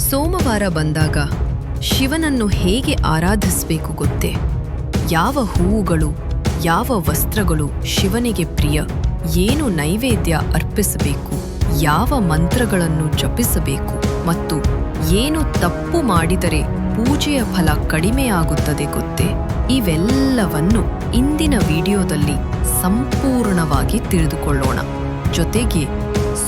ಸೋಮವಾರ ಬಂದಾಗ ಶಿವನನ್ನು ಹೇಗೆ ಆರಾಧಿಸಬೇಕು ಗೊತ್ತೇ? ಯಾವ ಹೂವುಗಳು, ಯಾವ ವಸ್ತ್ರಗಳು ಶಿವನಿಗೆ ಪ್ರಿಯ? ಏನು ನೈವೇದ್ಯ ಅರ್ಪಿಸಬೇಕು? ಯಾವ ಮಂತ್ರಗಳನ್ನು ಜಪಿಸಬೇಕು? ಮತ್ತು ಏನು ತಪ್ಪು ಮಾಡಿದರೆ ಪೂಜೆಯ ಫಲ ಕಡಿಮೆಯಾಗುತ್ತದೆ ಗೊತ್ತೇ? ಇವೆಲ್ಲವನ್ನು ಇಂದಿನ ವಿಡಿಯೋದಲ್ಲಿ ಸಂಪೂರ್ಣವಾಗಿ ತಿಳಿದುಕೊಳ್ಳೋಣ. ಜೊತೆಗೆ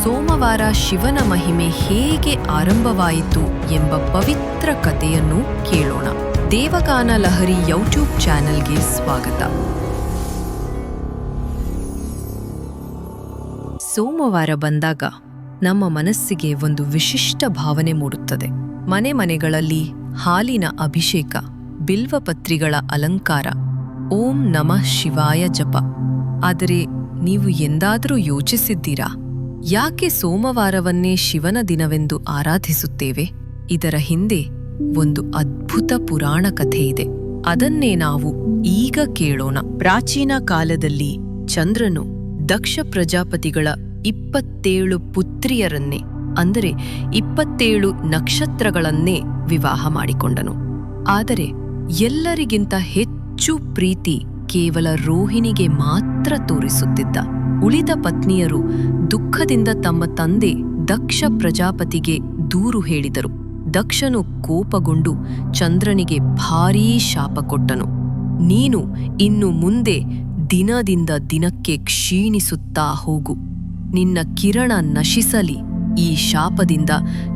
ಸೋಮವಾರ ಶಿವನ ಮಹಿಮೆ ಹೇಗೆ ಆರಂಭವಾಯಿತು ಎಂಬ ಪವಿತ್ರ ಕಥೆಯನ್ನು ಕೇಳೋಣ. ದೇವಗಾನ ಲಹರಿ ಯೂಟ್ಯೂಬ್ ಚಾನೆಲ್ಗೆ ಸ್ವಾಗತ. ಸೋಮವಾರ ಬಂದಾಗ ನಮ್ಮ ಮನಸ್ಸಿಗೆ ಒಂದು ವಿಶಿಷ್ಟ ಭಾವನೆ ಮೂಡುತ್ತದೆ. ಮನೆ ಮನೆಗಳಲ್ಲಿ ಹಾಲಿನ ಅಭಿಷೇಕ ಬಿಲ್ವಪತ್ರಿಗಳ ಅಲಂಕಾರ, ಓಂ ನಮಃ ಶಿವಾಯ ಜಪ. ಆದರೆ ನೀವು ಎಂದಾದರೂ ಯೋಚಿಸಿದ್ದೀರಾ? ಯಾಕೆ ಸೋಮವಾರವನ್ನೇ ಶಿವನ ದಿನವೆಂದು ಆರಾಧಿಸುತ್ತೇವೆ? ಇದರ ಹಿಂದೆ ಒಂದು ಅದ್ಭುತ ಪುರಾಣ ಕಥೆ ಇದೆ. ಅದನ್ನೇ ನಾವು ಈಗ ಕೇಳೋಣ. ಪ್ರಾಚೀನ ಕಾಲದಲ್ಲಿ ಚಂದ್ರನು ದಕ್ಷ ಪ್ರಜಾಪತಿಗಳ ಇಪ್ಪತ್ತೇಳು ಪುತ್ರಿಯರನ್ನೇ, ಅಂದರೆ ಇಪ್ಪತ್ತೇಳು ನಕ್ಷತ್ರಗಳನ್ನೇ ವಿವಾಹ ಮಾಡಿಕೊಂಡನು. ಆದರೆ ಎಲ್ಲರಿಗಿಂತ ಹೆಚ್ಚು ಪ್ರೀತಿ ಕೇವಲ ರೋಹಿಣಿಗೆ ಮಾತ್ರ ತೋರಿಸುತ್ತಿದ್ದ. ಉಳಿದ ಪತ್ನಿಯರು ದುಃಖದಿಂದ ತಮ್ಮ ತಂದೆ ದಕ್ಷ ಪ್ರಜಾಪತಿಗೆ ದೂರು ಹೇಳಿದರು. ದಕ್ಷನು ಕೋಪಗೊಂಡು ಚಂದ್ರನಿಗೆ ಭಾರೀ ಶಾಪ ಕೊಟ್ಟನು. ನೀನು ಇನ್ನು ಮುಂದೆ ದಿನದಿಂದ ದಿನಕ್ಕೆ ಕ್ಷೀಣಿಸುತ್ತಾ ಹೋಗು. ನಿನ್ನ ಕಿರಣ ನಶಿಸಲಿ. ಈ ಶಾಪದಿಂದ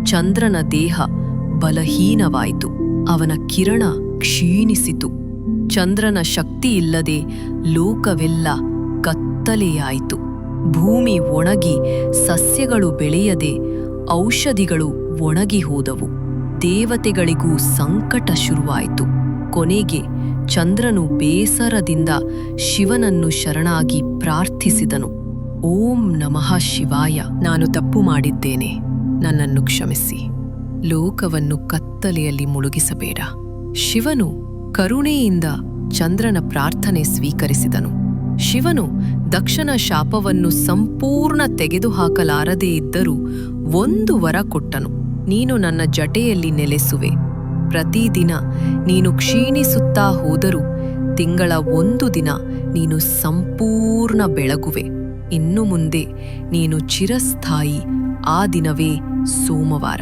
ಚಂದ್ರನ ದೇಹ ಬಲಹೀನವಾಯಿತು. ಅವನ ಕಿರಣ ಕ್ಷೀಣಿಸಿತು. ಚಂದ್ರನ ಶಕ್ತಿಯಿಲ್ಲದೆ ಲೋಕವೆಲ್ಲ ಕತ್ತಲೆಯಾಯಿತು ಭೂಮಿ ಒಣಗಿ ಸಸ್ಯಗಳು ಬೆಳೆಯದೆ ಔಷಧಿಗಳು ಒಣಗಿ ಹೋದವು. ದೇವತೆಗಳಿಗೂ ಸಂಕಟ ಶುರುವಾಯಿತು. ಕೊನೆಗೆ ಚಂದ್ರನು ಬೇಸರದಿಂದ ಶಿವನನ್ನು ಶರಣಾಗಿ ಪ್ರಾರ್ಥಿಸಿದನು. ಓಂ ನಮಃ ಶಿವಾಯ, ನಾನು ತಪ್ಪು ಮಾಡಿದ್ದೇನೆ. ನನ್ನನ್ನು ಕ್ಷಮಿಸಿ. ಲೋಕವನ್ನು ಕತ್ತಲೆಯಲ್ಲಿ ಮುಳುಗಿಸಬೇಡ. ಶಿವನು ಕರುಣೆಯಿಂದ ಚಂದ್ರನ ಪ್ರಾರ್ಥನೆ ಸ್ವೀಕರಿಸಿದನು. ಶಿವನು ದಕ್ಷನ ಶಾಪವನ್ನು ಸಂಪೂರ್ಣ ತೆಗೆದುಹಾಕಲಾರದೇ ಇದ್ದರೂ ಒಂದು ವರ ಕೊಟ್ಟನು. ನೀನು ನನ್ನ ಜಟೆಯಲ್ಲಿ ನೆಲೆಸುವೆ. ಪ್ರತಿದಿನ ನೀನು ಕ್ಷೀಣಿಸುತ್ತಾ ಹೋದರೂ ತಿಂಗಳ ಒಂದು ದಿನ ನೀನು ಸಂಪೂರ್ಣ ಬೆಳಗುವೆ. ಇನ್ನು ಮುಂದೆ ನೀನು ಚಿರಸ್ಥಾಯಿ, ಆ ದಿನವೇ ಸೋಮವಾರ.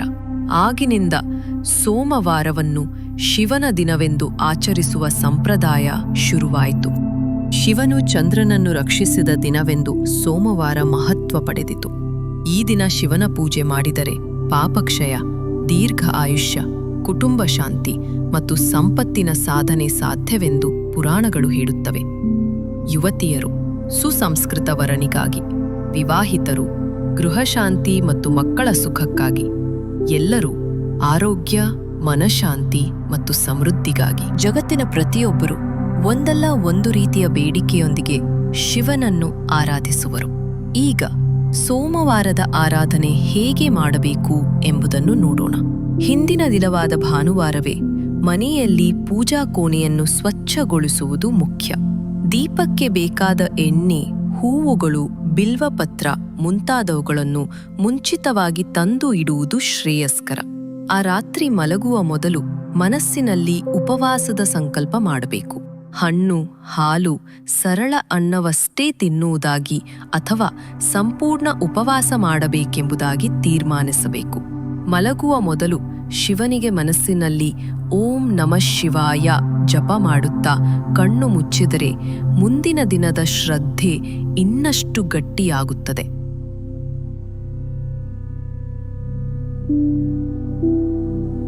ಆಗಿನಿಂದ ಸೋಮವಾರವನ್ನು ಶಿವನ ದಿನವೆಂದು ಆಚರಿಸುವ ಸಂಪ್ರದಾಯ ಶುರುವಾಯಿತು. ಶಿವನು ಚಂದ್ರನನ್ನು ರಕ್ಷಿಸಿದ ದಿನವೆಂದು ಸೋಮವಾರ ಮಹತ್ವ ಪಡೆದಿತು. ಈ ದಿನ ಶಿವನ ಪೂಜೆ ಮಾಡಿದರೆ ಪಾಪಕ್ಷಯ, ದೀರ್ಘ ಆಯುಷ್ಯ, ಕುಟುಂಬ ಶಾಂತಿ ಮತ್ತು ಸಂಪತ್ತಿನ ಸಾಧನೆ ಸಾಧ್ಯವೆಂದು ಪುರಾಣಗಳು ಹೇಳುತ್ತವೆ. ಯುವತಿಯರು, ಸುಸಂಸ್ಕೃತ ವರನಿಗಾಗಿ, ವಿವಾಹಿತರು, ಗೃಹಶಾಂತಿ ಮತ್ತು ಮಕ್ಕಳ ಸುಖಕ್ಕಾಗಿ, ಎಲ್ಲರೂ ಆರೋಗ್ಯ, ಮನಶಾಂತಿ ಮತ್ತು ಸಮೃದ್ಧಿಗಾಗಿ. ಜಗತ್ತಿನ ಪ್ರತಿಯೊಬ್ಬರು ಒಂದಲ್ಲ ಒಂದು ರೀತಿಯ ಬೇಡಿಕೆಯೊಂದಿಗೆ ಶಿವನನ್ನು ಆರಾಧಿಸುವರು. ಈಗ ಸೋಮವಾರದ ಆರಾಧನೆ ಹೇಗೆ ಮಾಡಬೇಕು ಎಂಬುದನ್ನು ನೋಡೋಣ. ಹಿಂದಿನ ದಿನವಾದ ಭಾನುವಾರವೇ ಮನೆಯಲ್ಲಿ ಪೂಜಾ ಕೋಣೆಯನ್ನು ಸ್ವಚ್ಛಗೊಳಿಸುವುದು ಮುಖ್ಯ. ದೀಪಕ್ಕೆ ಬೇಕಾದ ಎಣ್ಣೆ, ಹೂವುಗಳು, ಬಿಲ್ವಪತ್ರ ಮುಂತಾದವುಗಳನ್ನು ಮುಂಚಿತವಾಗಿ ತಂದು ಇಡುವುದು ಶ್ರೇಯಸ್ಕರ. ಆ ರಾತ್ರಿ ಮಲಗುವ ಮೊದಲು ಮನಸ್ಸಿನಲ್ಲಿ ಉಪವಾಸದ ಸಂಕಲ್ಪ ಮಾಡಬೇಕು. ಹಣ್ಣು, ಹಾಲು ಸರಳ ಅನ್ನವಷ್ಟೇ ತಿನ್ನುವುದಾಗಿ ಅಥವಾ ಸಂಪೂರ್ಣ ಉಪವಾಸ ಮಾಡಬೇಕೆಂಬುದಾಗಿ ತೀರ್ಮಾನಿಸಬೇಕು. ಮಲಗುವ ಮೊದಲು ಶಿವನಿಗೆ ಮನಸ್ಸಿನಲ್ಲಿ ಓಂ ನಮಃ ಶಿವಾಯ ಜಪ ಮಾಡುತ್ತಾ ಕಣ್ಣು ಮುಚ್ಚಿದರೆ ಮುಂದಿನ ದಿನದ ಶ್ರದ್ಧೆ ಇನ್ನಷ್ಟು ಗಟ್ಟಿಯಾಗುತ್ತದೆ.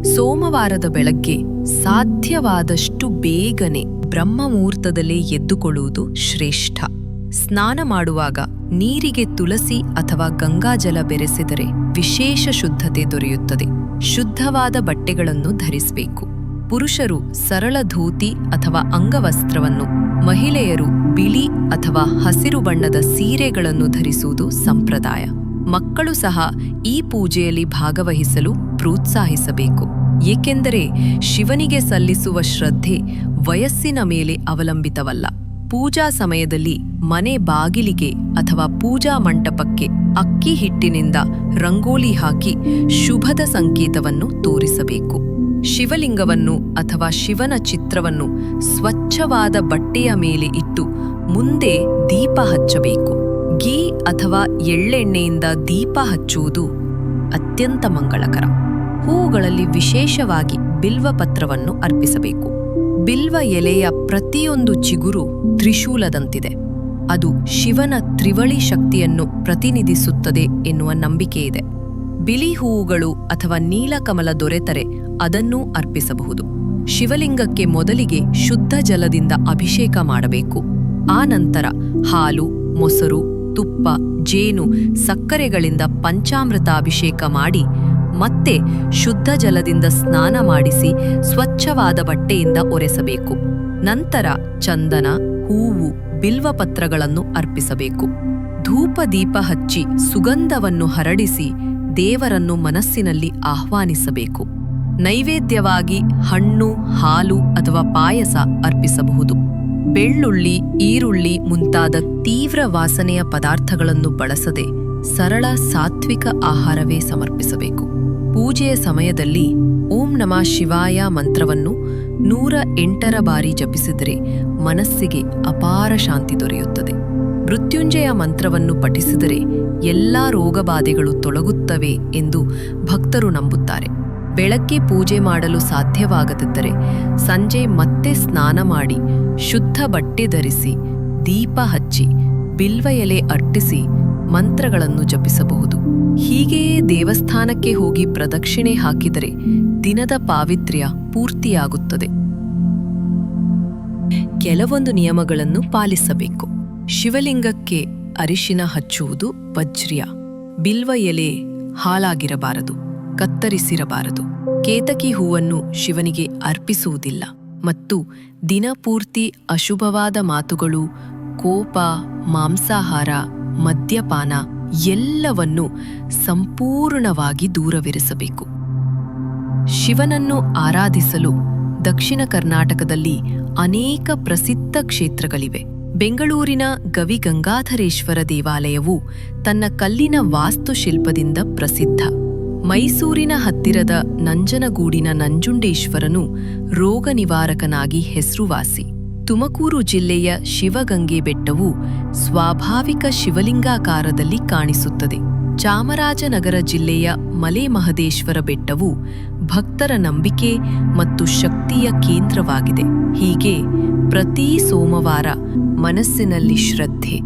ಸೋಮವಾರದ ಬೆಳಗ್ಗೆ ಸಾಧ್ಯವಾದಷ್ಟು ಬೇಗನೆ ಬ್ರಹ್ಮಮುಹೂರ್ತದಲ್ಲೇ ಎದ್ದುಕೊಳ್ಳುವುದು ಶ್ರೇಷ್ಠ. ಸ್ನಾನ ಮಾಡುವಾಗ ನೀರಿಗೆ ತುಳಸಿ ಅಥವಾ ಗಂಗಾಜಲ ಬೆರೆಸಿದರೆ ವಿಶೇಷ ಶುದ್ಧತೆ ದೊರೆಯುತ್ತದೆ. ಶುದ್ಧವಾದ ಬಟ್ಟೆಗಳನ್ನು ಧರಿಸಬೇಕು. ಪುರುಷರು ಸರಳ ಧೋತಿ ಅಥವಾ ಅಂಗವಸ್ತ್ರವನ್ನು, ಮಹಿಳೆಯರು ಬಿಳಿ ಅಥವಾ ಹಸಿರು ಬಣ್ಣದ ಸೀರೆಗಳನ್ನು ಧರಿಸುವುದು ಸಂಪ್ರದಾಯ. ಮಕ್ಕಳು ಸಹ ಈ ಪೂಜೆಯಲ್ಲಿ ಭಾಗವಹಿಸಲು ಪ್ರೋತ್ಸಾಹಿಸಬೇಕು. ಏಕೆಂದರೆ ಶಿವನಿಗೆ ಸಲ್ಲಿಸುವ ಶ್ರದ್ಧೆ ವಯಸ್ಸಿನ ಮೇಲೆ ಅವಲಂಬಿತವಲ್ಲ. ಪೂಜಾ ಸಮಯದಲ್ಲಿ ಮನೆ ಬಾಗಿಲಿಗೆ ಅಥವಾ ಪೂಜಾ ಮಂಟಪಕ್ಕೆ ಅಕ್ಕಿ ಹಿಟ್ಟಿನಿಂದ ರಂಗೋಲಿ ಹಾಕಿ ಶುಭದ ಸಂಕೇತವನ್ನು ತೋರಿಸಬೇಕು. ಶಿವಲಿಂಗವನ್ನು ಅಥವಾ ಶಿವನ ಚಿತ್ರವನ್ನು ಸ್ವಚ್ಛವಾದ ಬಟ್ಟೆಯ ಮೇಲೆ ಇಟ್ಟು ಮುಂದೆ ದೀಪ ಹಚ್ಚಬೇಕು. ಗೀ ಅಥವಾ ಎಳ್ಳೆಣ್ಣೆಯಿಂದ ದೀಪ ಹಚ್ಚುವುದು ಅತ್ಯಂತ ಮಂಗಳಕರ. ಹೂವುಗಳಲ್ಲಿ ವಿಶೇಷವಾಗಿ ಬಿಲ್ವ ಪತ್ರವನ್ನು ಅರ್ಪಿಸಬೇಕು. ಬಿಲ್ವ ಎಲೆಯ ಪ್ರತಿಯೊಂದು ಚಿಗುರು ತ್ರಿಶೂಲದಂತಿದೆ. ಅದು ಶಿವನ ತ್ರಿವಳಿ ಶಕ್ತಿಯನ್ನು ಪ್ರತಿನಿಧಿಸುತ್ತದೆ ಎನ್ನುವ ನಂಬಿಕೆಯಿದೆ. ಬಿಳಿ ಹೂವುಗಳು ಅಥವಾ ನೀಲಕಮಲ ದೊರೆತರೆ ಅದನ್ನೂ ಅರ್ಪಿಸಬಹುದು. ಶಿವಲಿಂಗಕ್ಕೆ ಮೊದಲಿಗೆ ಶುದ್ಧ ಜಲದಿಂದ ಅಭಿಷೇಕ ಮಾಡಬೇಕು. ಆ ಹಾಲು, ಮೊಸರು ತುಪ್ಪ, ಜೇನು, ಸಕ್ಕರೆಗಳಿಂದ ಪಂಚಾಮೃತ ಅಭಿಷೇಕ ಮಾಡಿ, ಮತ್ತೆ ಶುದ್ಧ ಜಲದಿಂದ ಸ್ನಾನ ಮಾಡಿಸಿ ಸ್ವಚ್ಛವಾದ ಬಟ್ಟೆಯಿಂದ ಒರೆಸಬೇಕು. ನಂತರ ಚಂದನ, ಹೂವು, ಬಿಲ್ವಪತ್ರಗಳನ್ನು ಅರ್ಪಿಸಬೇಕು. ಧೂಪ ದೀಪ ಹಚ್ಚಿ ಸುಗಂಧವನ್ನು ಹರಡಿಸಿ ದೇವರನ್ನು ಮನಸ್ಸಿನಲ್ಲಿ ಆಹ್ವಾನಿಸಬೇಕು. ನೈವೇದ್ಯವಾಗಿ ಹಣ್ಣು, ಹಾಲು ಅಥವಾ ಪಾಯಸ ಅರ್ಪಿಸಬಹುದು. ಬೆಳ್ಳುಳ್ಳಿ, ಈರುಳ್ಳಿ ಮುಂತಾದ ತೀವ್ರ ವಾಸನೆಯ ಪದಾರ್ಥಗಳನ್ನು ಬಳಸದೆ ಸರಳ ಸಾತ್ವಿಕ ಆಹಾರವೇ ಸಮರ್ಪಿಸಬೇಕು. ಪೂಜೆಯ ಸಮಯದಲ್ಲಿ ಓಂ ನಮಃ ಶಿವಾಯ ಮಂತ್ರವನ್ನು ನೂರ ಎಂಟರ ಬಾರಿ ಜಪಿಸಿದರೆ ಮನಸ್ಸಿಗೆ ಅಪಾರ ಶಾಂತಿ ದೊರೆಯುತ್ತದೆ. ಮೃತ್ಯುಂಜಯ ಮಂತ್ರವನ್ನು ಪಠಿಸಿದರೆ ಎಲ್ಲಾ ರೋಗಬಾಧೆಗಳು ತೊಲಗುತ್ತವೆ ಎಂದು ಭಕ್ತರು ನಂಬುತ್ತಾರೆ. ಬೆಳಗ್ಗೆ ಪೂಜೆ ಮಾಡಲು ಸಾಧ್ಯವಾಗದಿದ್ದರೆ ಸಂಜೆ ಮತ್ತೆ ಸ್ನಾನ ಮಾಡಿ ಶುದ್ಧ ಬಟ್ಟೆ ಧರಿಸಿ, ದೀಪ ಹಚ್ಚಿ, ಬಿಲ್ವ ಎಲೆ ಅಟ್ಟಿಸಿ ಮಂತ್ರಗಳನ್ನು ಜಪಿಸಬಹುದು. ಹೀಗೆಯೇ ದೇವಸ್ಥಾನಕ್ಕೆ ಹೋಗಿ ಪ್ರದಕ್ಷಿಣೆ ಹಾಕಿದರೆ ದಿನದ ಪಾವಿತ್ರ್ಯ ಪೂರ್ತಿಯಾಗುತ್ತದೆ. ಕೆಲವೊಂದು ನಿಯಮಗಳನ್ನು ಪಾಲಿಸಬೇಕು. ಶಿವಲಿಂಗಕ್ಕೆ ಅರಿಶಿನ ಹಚ್ಚುವುದು ವಜ್ರ್ಯ. ಬಿಲ್ವ ಎಲೆ ಹಾಳಾಗಿರಬಾರದು, ಕತ್ತರಿಸಿರಬಾರದು. ಕೇತಕಿ ಹೂವನ್ನು ಶಿವನಿಗೆ ಅರ್ಪಿಸುವುದಿಲ್ಲ. ಮತ್ತು ದಿನಪೂರ್ತಿ ಅಶುಭವಾದ ಮಾತುಗಳು, ಕೋಪ, ಮಾಂಸಾಹಾರ, ಮದ್ಯಪಾನ ಎಲ್ಲವನ್ನು ಸಂಪೂರ್ಣವಾಗಿ ದೂರವಿರಿಸಬೇಕು. ಶಿವನನ್ನು ಆರಾಧಿಸಲು ದಕ್ಷಿಣ ಕರ್ನಾಟಕದಲ್ಲಿ ಅನೇಕ ಪ್ರಸಿದ್ಧ ಕ್ಷೇತ್ರಗಳಿವೆ. ಬೆಂಗಳೂರಿನ ಗವಿಗಂಗಾಧರೇಶ್ವರ ದೇವಾಲಯವು ತನ್ನ ಕಲ್ಲಿನ ವಾಸ್ತುಶಿಲ್ಪದಿಂದ ಪ್ರಸಿದ್ಧ. ಮೈಸೂರಿನ ಹತ್ತಿರದ ನಂಜನಗೂಡಿನ ನಂಜುಂಡೇಶ್ವರನು ರೋಗ ನಿವಾರಕನಾಗಿ ಹೆಸರುವಾಸಿ. ತುಮಕೂರು ಜಿಲ್ಲೆಯ ಶಿವಗಂಗೆ ಬೆಟ್ಟವು ಸ್ವಾಭಾವಿಕ ಶಿವಲಿಂಗಾಕಾರದಲ್ಲಿ ಕಾಣಿಸುತ್ತದೆ. ಚಾಮರಾಜನಗರ ಜಿಲ್ಲೆಯ ಮಲೆ ಮಹದೇಶ್ವರ ಬೆಟ್ಟವು ಭಕ್ತರ ನಂಬಿಕೆ ಮತ್ತು ಶಕ್ತಿಯ ಕೇಂದ್ರವಾಗಿದೆ. ಹೀಗೆ ಪ್ರತಿ ಸೋಮವಾರ ಮನಸ್ಸಿನಲ್ಲಿ ಶ್ರದ್ಧೆ,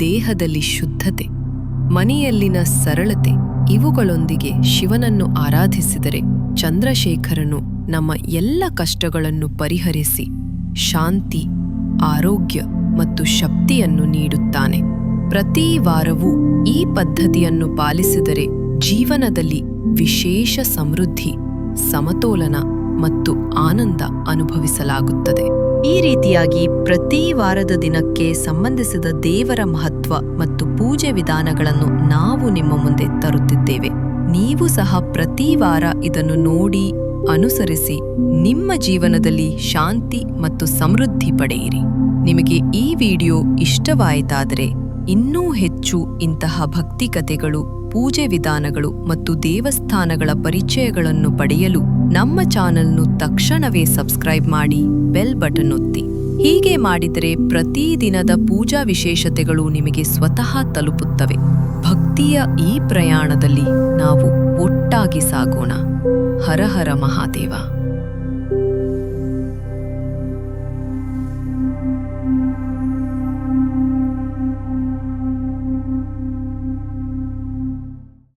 ದೇಹದಲ್ಲಿ ಶುದ್ಧತೆ ಮನೆಯಲ್ಲಿನ ಸರಳತೆ, ಇವುಗಳೊಂದಿಗೆ ಶಿವನನ್ನು ಆರಾಧಿಸಿದರೆ ಚಂದ್ರಶೇಖರನು ನಮ್ಮ ಎಲ್ಲ ಕಷ್ಟಗಳನ್ನು ಪರಿಹರಿಸಿ ಶಾಂತಿ, ಆರೋಗ್ಯ ಮತ್ತು ಶಕ್ತಿಯನ್ನು ನೀಡುತ್ತಾನೆ. ಪ್ರತಿ ವಾರವೂ ಈ ಪದ್ಧತಿಯನ್ನು ಪಾಲಿಸಿದರೆ ಜೀವನದಲ್ಲಿ ವಿಶೇಷ ಸಮೃದ್ಧಿ, ಸಮತೋಲನ ಮತ್ತು ಆನಂದ ಅನುಭವಿಸಲಾಗುತ್ತದೆ. ಈ ರೀತಿಯಾಗಿ ಪ್ರತಿ ವಾರದ ದಿನಕ್ಕೆ ಸಂಬಂಧಿಸಿದ ದೇವರ ಮಹತ್ವ ಮತ್ತು ಪೂಜೆ ವಿಧಾನಗಳನ್ನು ನಾವು ನಿಮ್ಮ ಮುಂದೆ ತರುತ್ತಿದ್ದೇವೆ. ನೀವು ಸಹ ಪ್ರತಿ ವಾರ ಇದನ್ನು ನೋಡಿ, ಅನುಸರಿಸಿ, ನಿಮ್ಮ ಜೀವನದಲ್ಲಿ ಶಾಂತಿ ಮತ್ತು ಸಮೃದ್ಧಿ ಪಡೆಯಿರಿ. ನಿಮಗೆ ಈ ವಿಡಿಯೋ ಇಷ್ಟವಾಯಿತಾದರೆ, ಇನ್ನೂ ಹೆಚ್ಚು ಇಂತಹ ಭಕ್ತಿ ಕಥೆಗಳು, ಪೂಜೆ ವಿಧಾನಗಳು ಮತ್ತು ದೇವಸ್ಥಾನಗಳ ಪರಿಚಯಗಳನ್ನು ಪಡೆಯಲು ನಮ್ಮ ಚಾನಲ್ನು ತಕ್ಷಣವೇ ಸಬ್ಸ್ಕ್ರೈಬ್ ಮಾಡಿ ಬೆಲ್ ಬಟನ್ ಒತ್ತಿ. ಹೀಗೆ ಮಾಡಿದರೆ ಪ್ರತಿದಿನದ ಪೂಜಾ ವಿಶೇಷತೆಗಳು ನಿಮಗೆ ಸ್ವತಃ ತಲುಪುತ್ತವೆ. ಭಕ್ತಿಯ ಈ ಪ್ರಯಾಣದಲ್ಲಿ ನಾವು ಒಟ್ಟಾಗಿ ಸಾಗೋಣ. ಹರ ಹರ ಮಹಾದೇವ.